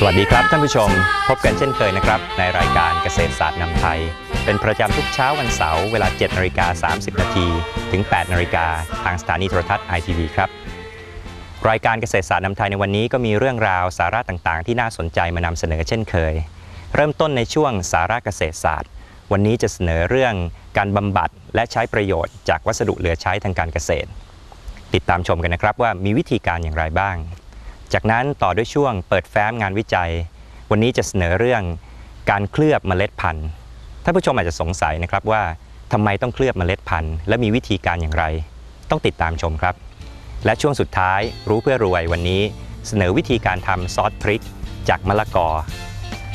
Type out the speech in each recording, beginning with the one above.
สวัสดีครับท่านผู้ชม พบกันเช่นเคยนะครับ ในรายการเกษตรศาสตร์นำไทย เป็นประจำทุกเช้าวันเสาร์เวลา 7นาฬิกา30 นาทีถึง 8นาฬิกาทางสถานีโทรทัศน์ ITV ครับ รายการเกษตรศาสตร์นำไทยในวันนี้ก็มีเรื่องราวสาระต่างๆ ที่น่าสนใจมานำเสนอเช่นเคย เริ่มต้นในช่วงสาระเกษตรศาสตร์ วันนี้จะเสนอเรื่องการบำบัดและใช้ประโยชน์จากวัสดุเหลือใช้ทางการเกษตร ติดตามชมกันนะครับว่ามีวิธีการอย่างไรบ้าง จากนั้นต่อด้วยช่วงเปิดแฟ้มงานวิจัย วันนี้จะเสนอเรื่องการเคลือบเมล็ดพันธุ์ท่านผู้ชมอาจจะสงสัยนะครับว่าทำไมต้องเคลือบเมล็ดพันธุ์ และมีวิธีการอย่างไร ต้องติดตามชมครับ และช่วงสุดท้ายรู้เพื่อรวยวันนี้ เสนอวิธีการทำซอสพริก จากมะละกอ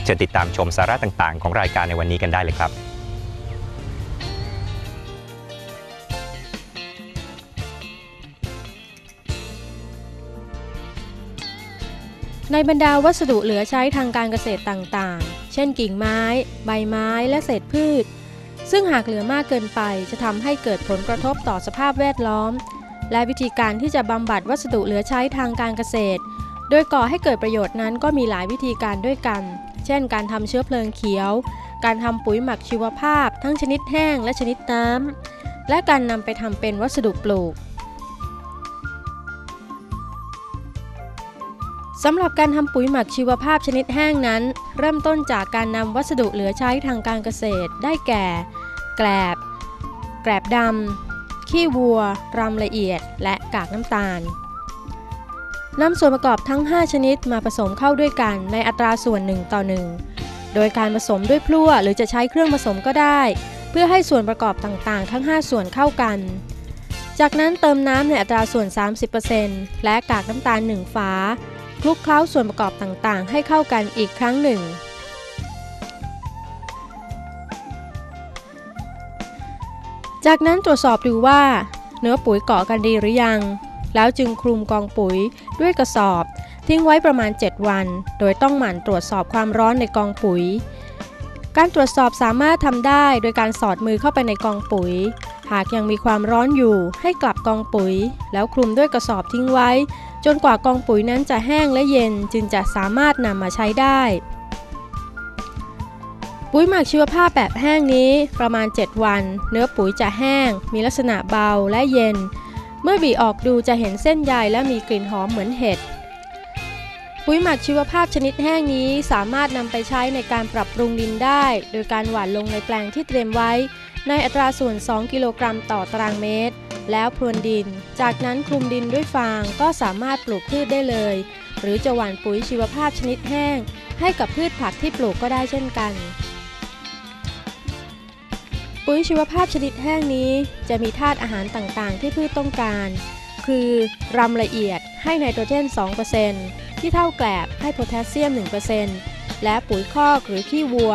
เชิญติดตามชมสาระต่างๆ ของรายการในวันนี้กันได้เลยครับ ในบรรดาวัสดุเหลือใช้ทางการเกษตรต่างๆ เช่นกิ่งไม้ ใบไม้และเศษพืช ซึ่งหากเหลือมากเกินไปจะทำให้เกิดผลกระทบต่อสภาพแวดล้อม และวิธีการที่จะบำบัดวัสดุเหลือใช้ทางการเกษตร โดยก่อให้เกิดประโยชน์นั้นก็มีหลายวิธีการด้วยกัน เช่น การทำเชื้อเพลิงเขียว การทำปุ๋ยหมักชีวภาพ ทั้งชนิดแห้งและชนิดน้ำและการนำไปทำเป็นวัสดุปลูก สำหรับการทำปุ๋ยหมักชีวภาพชนิดแห้งนั้น เริ่มต้นจากการนำวัสดุเหลือใช้ทางการเกษตร ได้แก่ แกลบ แกลบดำขี้วัว รำละเอียด และกากน้ำตาลนำส่วนประกอบทั้ง 5 ชนิดมาผสมเข้าด้วยกันในอัตราส่วน 1 ต่อ 1 โดยการผสมด้วยพลั่วหรือจะใช้เครื่องผสมก็ได้ เพื่อให้ส่วนประกอบต่างๆ ทั้ง 5 ส่วนเข้ากัน จากนั้นเติมน้ำในอัตราส่วน 30%และกากน้ำตาล 1 ฝา คลุกเคล้าส่วนประกอบต่างๆ ให้เข้ากันอีกครั้งหนึ่ง จากนั้นตรวจสอบดูว่า เนื้อปุ๋ยเกาะกันดีหรือยัง แล้วจึงคลุมกองปุ๋ยด้วยกระสอบ ทิ้งไว้ประมาณ 7 วัน โดยต้องหมั่นตรวจสอบความร้อนในกองปุ๋ย การตรวจสอบสามารถทำได้โดยการสอดมือเข้าไปในกองปุ๋ย หากยังมีความร้อนอยู่ให้กลับกองปุ๋ย แล้วคลุมด้วยกระสอบทิ้งไว้ จนกว่ากองปุ๋ยนั้นจะแห้งและเย็นจึงจะสามารถนำมาใช้ได้ ปุ๋ยหมักชีวภาพแบบแห้งนี้ประมาณ 7 วัน เนื้อปุ๋ยจะแห้ง มีลักษณะเบาและเย็น เมื่อบีออกดูจะเห็นเส้นใยและมีกลิ่นหอมเหมือนเห็ดปุ๋ยหมักชีวภาพชนิดแห้งนี้สามารถนำไปใช้ในการปรับปรุงดินได้ โดยการหว่านลงในแปลงที่เตรียมไว้ ในอัตราส่วน 2 กิโลกรัมต่อตารางเมตร แล้วพรวนดิน จากนั้นคลุมดินด้วยฟางก็สามารถปลูกพืชได้เลย หรือจะหว่านปุ๋ยชีวภาพชนิดแห้ง ให้กับพืชผักที่ปลูกก็ได้เช่นกัน ปุ๋ยชีวภาพชนิดแห้งนี้จะมีธาตุอาหารต่างๆ ที่พืชต้องการ คือรำละเอียดให้ไนโตรเจน 2%ที่เท่าแกลบให้โพแทสเซียม 1%และปุ๋ยคอกหรือขี้วัว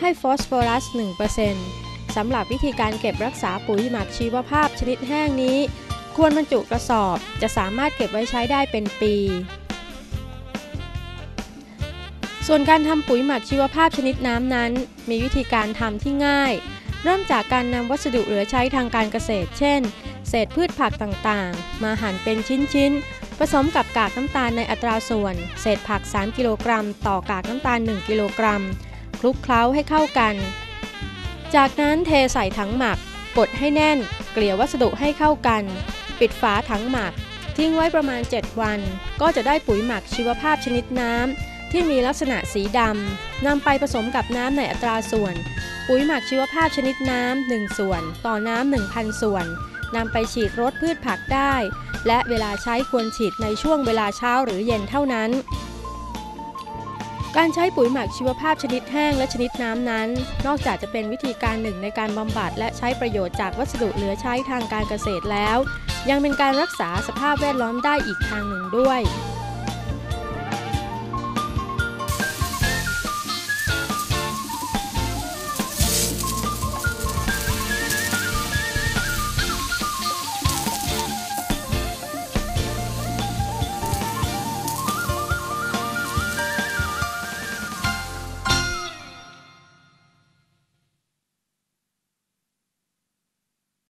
ให้ฟอสฟอรัส 1% สำหรับวิธีการเก็บรักษาปุ๋ยหมักชีวภาพชนิดแห้งนี้ ควรบรรจุกระสอบจะสามารถเก็บไว้ใช้ได้เป็นปี ส่วนการทำปุ๋ยหมักชีวภาพชนิดน้ำนั้น มีวิธีการทำที่ง่าย เริ่มจากการนำวัสดุเหลือใช้ทางการเกษตร เช่น เศษพืชผักต่างๆ มาหั่นเป็นชิ้นๆ ผสมกับกากน้ำตาลในอัตราส่วน เศษผัก 3 กิโลกรัม ต่อกากน้ำตาล 1 กิโลกรัมคลุกเคล้าให้เข้ากัน จากนั้นเทใส่ถังหมัก กดให้แน่น เกลี่ยวัสดุให้เข้ากัน ปิดฝาถังหมัก ทิ้งไว้ประมาณ 7 วัน ก็จะได้ปุ๋ยหมักชีวภาพชนิดน้ำที่มีลักษณะสีดำนำไปผสมกับน้ำในอัตราส่วน ปุ๋ยหมักชีวภาพชนิดน้ำ1ส่วน ต่อน้ำ1,000 ส่วนนำไปฉีดรดพืชผักได้ และเวลาใช้ควรฉีดในช่วงเวลาเช้าหรือเย็นเท่านั้น การใช้ปุ๋ยหมักชีวภาพชนิดแห้งและชนิดน้ำนั้น นอกจากจะเป็นวิธีการหนึ่งในการบำบัดและใช้ประโยชน์จากวัสดุเหลือใช้ทางการเกษตรแล้ว ยังเป็นการรักษาสภาพแวดล้อมได้อีกทางหนึ่งด้วย